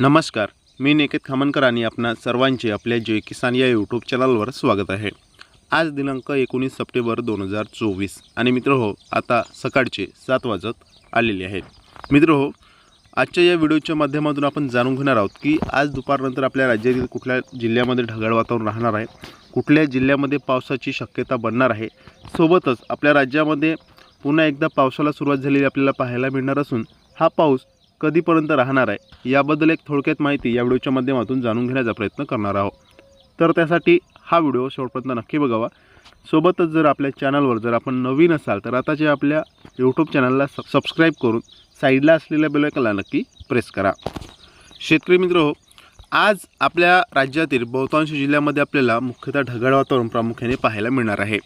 नमस्कार मी निकेत खामनकर आणि आपणा सर्वांचे आपल्या जय किसान या यूट्यूब चॅनलवर स्वागत आहे. आज दिनांक एकोणीस सप्टेंबर दोन हजार चोवीस आणि मित्र हो आता सकाळचे सात वाजत आलेले आहेत. मित्र हो आजच्या या व्हिडिओच्या माध्यमातून आपण जाणून घेणार आहोत की आज दुपारनंतर आपल्या राज्यातील कुठल्या जिल्ह्यामध्ये ढगाळ वातावरण राहणार आहे कुठल्या जिल्ह्यामध्ये पावसाची शक्यता बनणार आहे सोबतच आपल्या राज्यामध्ये पुन्हा एकदा पावसाला सुरुवात झालेली आपल्याला पाहायला मिळणार असून हा पाऊस कधीपर्यंत राहणार आहे याबद्दल एक थोडक्यात माहिती या व्हिडिओच्या माध्यमातून जाणून घेण्याचा प्रयत्न करणार आहोत. तर त्यासाठी हा व्हिडिओ शेवटपर्यंत नक्की बघावा. सोबतच जर आपल्या चॅनलवर जर आपण नवीन असाल तर आताच्या आपल्या यूट्यूब चॅनलला सब सबस्क्राईब करून साईडला असलेल्या बेलैकनला नक्की प्रेस करा. शेतकरी मित्र हो आज आपल्या राज्यातील बहुतांश जिल्ह्यामध्ये आपल्याला मुख्यतः ढगाळ वातावरण प्रामुख्याने पाहायला मिळणार आहे.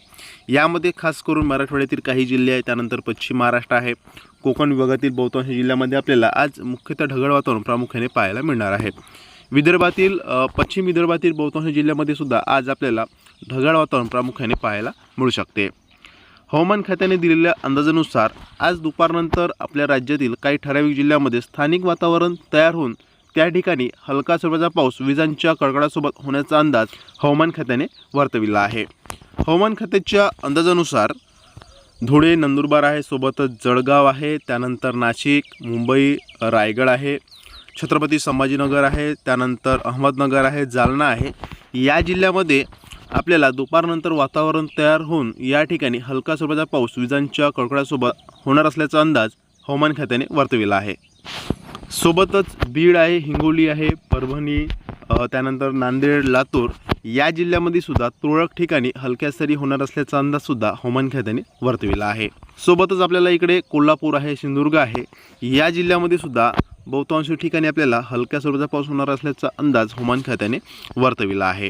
यामध्ये खास करून मराठवाड्यातील काही जिल्हे आहेत त्यानंतर पश्चिम महाराष्ट्र आहे. कोकण विभागातील बहुतांश जिल्ह्यामध्ये आपल्याला आज मुख्यतः ढगाळ वातावरण प्रामुख्याने पाहायला मिळणार आहे. विदर्भातील पश्चिम विदर्भातील बहुतांश जिल्ह्यामध्ये सुद्धा आज आपल्याला ढगाळ वातावरण प्रामुख्याने पाहायला मिळू शकते. हवामान खात्याने दिलेल्या अंदाजानुसार आज दुपारनंतर आपल्या राज्यातील काही ठराविक जिल्ह्यामध्ये स्थानिक वातावरण तयार होऊन त्या ठिकाणी हलका स्वरूपाचा पाऊस विजांच्या कडकडासोबत होण्याचा अंदाज हवामान खात्याने वर्तविला आहे. हवामान खात्याच्या अंदाजानुसार धुळे नंदुरबार आहे सोबतच जळगाव आहे त्यानंतर नाशिक मुंबई रायगड आहे छत्रपती संभाजीनगर आहे त्यानंतर अहमदनगर आहे जालना आहे. या जिल्ह्यामध्ये आपल्याला दुपारनंतर वातावरण तयार होऊन या ठिकाणी हलका स्वरूपाचा पाऊस विजांच्या कडकडासोबत होणार असल्याचा अंदाज हवामान खात्याने वर्तविला आहे. सोबतच बीड आहे हिंगोली आहे परभणी त्यानंतर नांदेड लातूर या जिल्ह्यामध्ये सुद्धा तुरळक ठिकाणी हलक्या सरी होणार असल्याचा अंदाजसुद्धा हवामान खात्याने वर्तविला आहे. सोबतच आपल्याला इकडे कोल्हापूर आहे सिंधुदुर्ग आहे या जिल्ह्यामध्ये सुद्धा बहुतांश ठिकाणी आपल्याला हलक्या स्वरूपाचा पाऊस होणार असल्याचा अंदाज हवामान खात्याने वर्तविला आहे.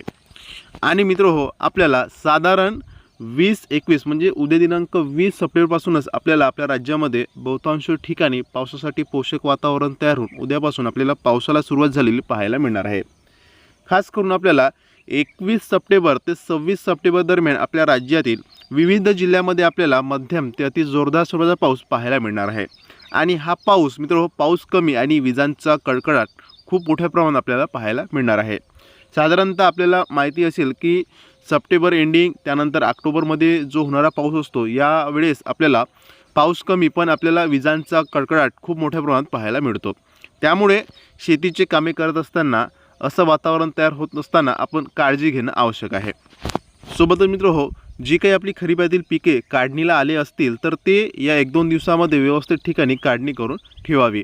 आणि मित्र हो आपल्याला साधारण वीस एकवीस म्हणजे उद्या दिनांक वीस सप्टेंबरपासूनच आपल्याला आपल्या राज्यामध्ये बहुतांश ठिकाणी पावसासाठी पोषक वातावरण तयार होऊन उद्यापासून आपल्याला पावसाला सुरुवात झालेली पाहायला मिळणार आहे. खास करून आपल्याला एकवीस सप्टेंबर ते सव्वीस सप्टेंबर दरम्यान आपल्या राज्यातील विविध जिल्ह्यामध्ये आपल्याला मध्यम ते अति जोरदार स्वरूपाचा पाऊस पाहायला मिळणार आहे. आणि हा पाऊस मित्र हो पाऊस कमी आणि विजांचा कडकडाट खूप मोठ्या प्रमाणात आपल्याला पाहायला मिळणार आहे. साधारणतः आपल्याला माहिती असेल की सप्टेंबर एंडिंग त्यानंतर ऑक्टोबरमध्ये जो होणारा पाऊस असतो या वेळेस आपल्याला पाऊस कमी पण आपल्याला विजांचा कडकडाट खूप मोठ्या प्रमाणात पाहायला मिळतो. त्यामुळे शेतीचे कामे करत असताना असं वातावरण तयार होत नसताना आपण काळजी घेणं आवश्यक आहे. सोबतच मित्र हो जी काही आपली खरीपातील पिके काढणीला आले असतील तर ते या एक दोन दिवसामध्ये व्यवस्थित ठिकाणी काढणी करून ठेवावी.